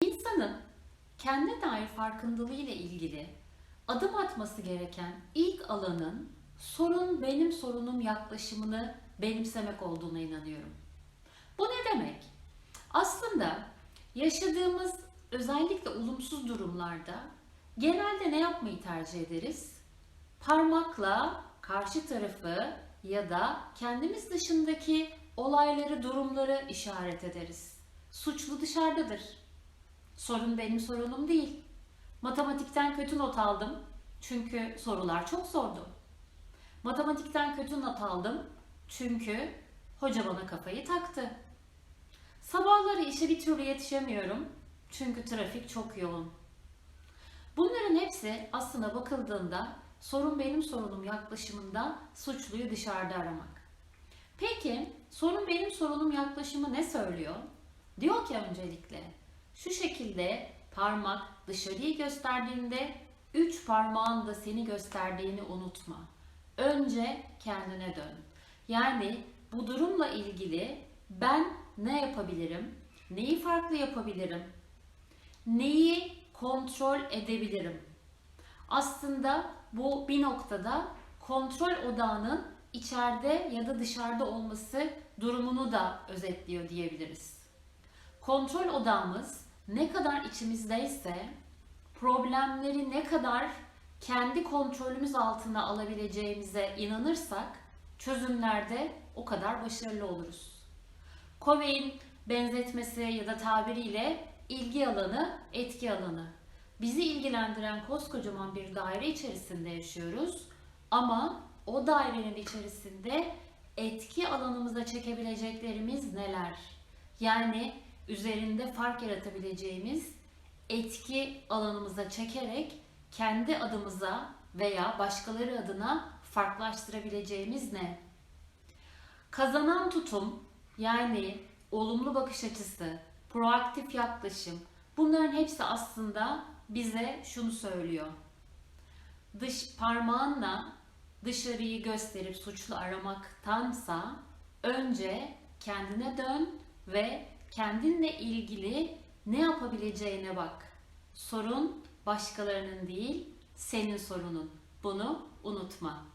İnsanın kendine dair farkındalığı ile ilgili adım atması gereken ilk alanın sorun benim sorunum yaklaşımını benimsemek olduğuna inanıyorum. Bu ne demek? Aslında yaşadığımız özellikle olumsuz durumlarda genelde ne yapmayı tercih ederiz? Parmakla karşı tarafı ya da kendimiz dışındaki olayları, durumları işaret ederiz. Suçlu dışarıdadır. Sorun benim sorunum değil. Matematikten kötü not aldım çünkü sorular çok zordu. Matematikten kötü not aldım çünkü hoca bana kafayı taktı. Sabahları işe bir türlü yetişemiyorum çünkü trafik çok yoğun. Bunların hepsi aslında bakıldığında sorun benim sorunum yaklaşımında suçluyu dışarıda aramak. Peki sorun benim sorunum yaklaşımı ne söylüyor? Diyor ki öncelikle şu şekilde parmak dışarıyı gösterdiğinde üç parmağın da seni gösterdiğini unutma. Önce kendine dön. Yani bu durumla ilgili ben ne yapabilirim? Neyi farklı yapabilirim? Neyi kontrol edebilirim? Aslında bu bir noktada kontrol odağının içeride ya da dışarıda olması durumunu da özetliyor diyebiliriz. Kontrol odağımız ne kadar içimizdeyse problemleri ne kadar kendi kontrolümüz altına alabileceğimize inanırsak çözümlerde o kadar başarılı oluruz. Covey'in benzetmesi ya da tabiriyle ilgi alanı, etki alanı. Bizi ilgilendiren koskocaman bir daire içerisinde yaşıyoruz ama o dairenin içerisinde etki alanımıza çekebileceklerimiz neler? Yani üzerinde fark yaratabileceğimiz etki alanımıza çekerek kendi adımıza veya başkaları adına farklılaştırabileceğimiz ne? Kazanan tutum yani olumlu bakış açısı, proaktif yaklaşım bunların hepsi aslında bize şunu söylüyor. Dış parmağınla dışarıyı gösterip suçlu aramaktansa önce kendine dön ve kendinle ilgili ne yapabileceğine bak. Sorun başkalarının değil, senin sorunun. Bunu unutma.